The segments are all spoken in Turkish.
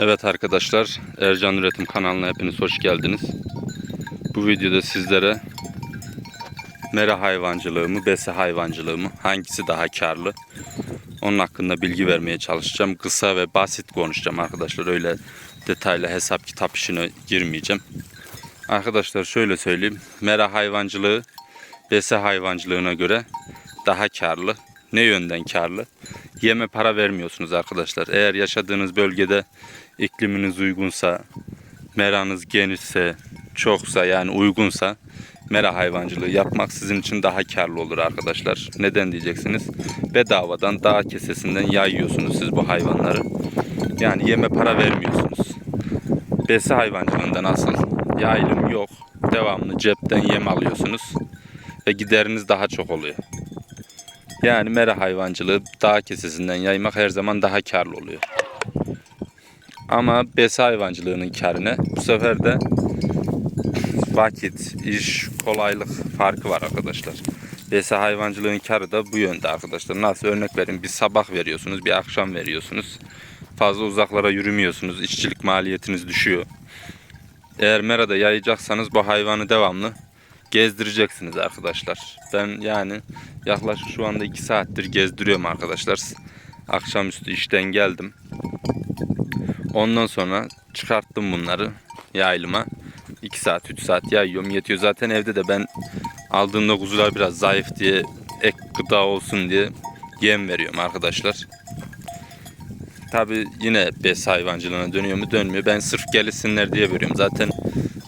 Evet arkadaşlar, Ercan Üretim kanalına hepiniz hoş geldiniz. Bu videoda sizlere mera hayvancılığımı, besi hayvancılığımı hangisi daha karlı? Onun hakkında bilgi vermeye çalışacağım. Kısa ve basit konuşacağım arkadaşlar. Öyle detaylı hesap kitap işine girmeyeceğim. Arkadaşlar şöyle söyleyeyim. Mera hayvancılığı besi hayvancılığına göre daha karlı. Ne yönden karlı? Yeme para vermiyorsunuz arkadaşlar. Eğer yaşadığınız bölgede ikliminiz uygunsa, meranız genişse, çoksa yani uygunsa mera hayvancılığı yapmak sizin için daha karlı olur arkadaşlar. Neden diyeceksiniz? Bedavadan dağ kesesinden yayıyorsunuz siz bu hayvanları. Yani yeme para vermiyorsunuz. Besi hayvancılığında nasıl? Yaylım yok. Devamlı cepten yem alıyorsunuz. Ve gideriniz daha çok oluyor. Yani mera hayvancılığı dağ kesesinden yaymak her zaman daha karlı oluyor. Ama besi hayvancılığının karine bu sefer de vakit, iş, kolaylık farkı var arkadaşlar. Besi hayvancılığın karı da bu yönde arkadaşlar. Nasıl örnek vereyim? Bir sabah veriyorsunuz, bir akşam veriyorsunuz. Fazla uzaklara yürümüyorsunuz. İşçilik maliyetiniz düşüyor. Eğer merada yayacaksanız bu hayvanı devamlı gezdireceksiniz arkadaşlar. Ben yani yaklaşık şu anda 2 saattir gezdiriyorum arkadaşlar. Akşamüstü işten geldim. Ondan sonra çıkarttım bunları yaylıma. 2 saat 3 saat yayıyorum yetiyor. Zaten evde de ben aldığımda kuzular biraz zayıf diye ek gıda olsun diye yem veriyorum arkadaşlar. Tabi yine bes hayvancılığına dönüyor mu dönmüyor. Ben sırf gelişsinler diye veriyorum. Zaten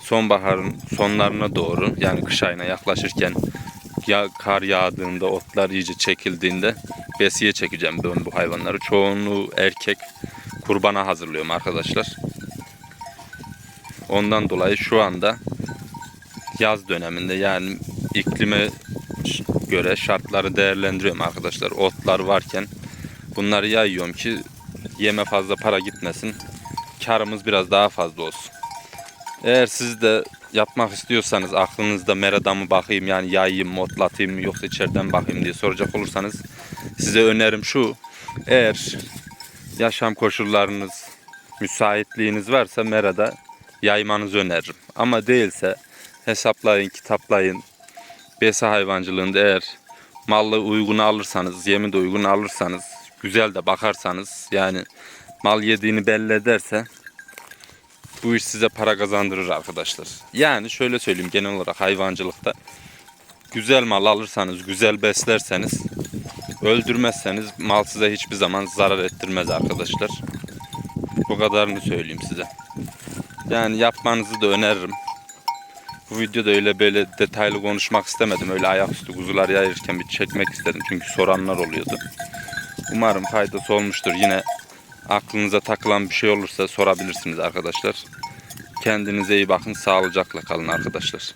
sonbaharın sonlarına doğru yani kış ayına yaklaşırken ya kar yağdığında otlar iyice çekildiğinde besiye çekeceğim ben bu hayvanları. Çoğunluğu erkek kurbana hazırlıyorum arkadaşlar. Ondan dolayı şu anda yaz döneminde yani iklime göre şartları değerlendiriyorum arkadaşlar. Otlar varken bunları yayıyorum ki yeme fazla para gitmesin. Karımız biraz daha fazla olsun. Eğer siz de yapmak istiyorsanız aklınızda merada mı bakayım yani yayayım mı otlatayım mı yoksa içeriden bakayım diye soracak olursanız size önerim şu. Eğer yaşam koşullarınız, müsaitliğiniz varsa merada yaymanızı öneririm. Ama değilse hesaplayın, kitaplayın. Besi hayvancılığında eğer mallı uygun alırsanız, yemi de uygun alırsanız, güzel de bakarsanız yani mal yediğini belli ederse bu iş size para kazandırır arkadaşlar. Yani şöyle söyleyeyim genel olarak hayvancılıkta güzel mal alırsanız, güzel beslerseniz, öldürmezseniz mal size hiçbir zaman zarar ettirmez arkadaşlar. Bu kadarını söyleyeyim size. Yani yapmanızı da öneririm. Bu videoda öyle böyle detaylı konuşmak istemedim. Öyle ayaküstü kuzular yayırken bir çekmek istedim. Çünkü soranlar oluyordu. Umarım faydası olmuştur. Yine aklınıza takılan bir şey olursa sorabilirsiniz arkadaşlar. Kendinize iyi bakın. Sağlıcakla kalın arkadaşlar.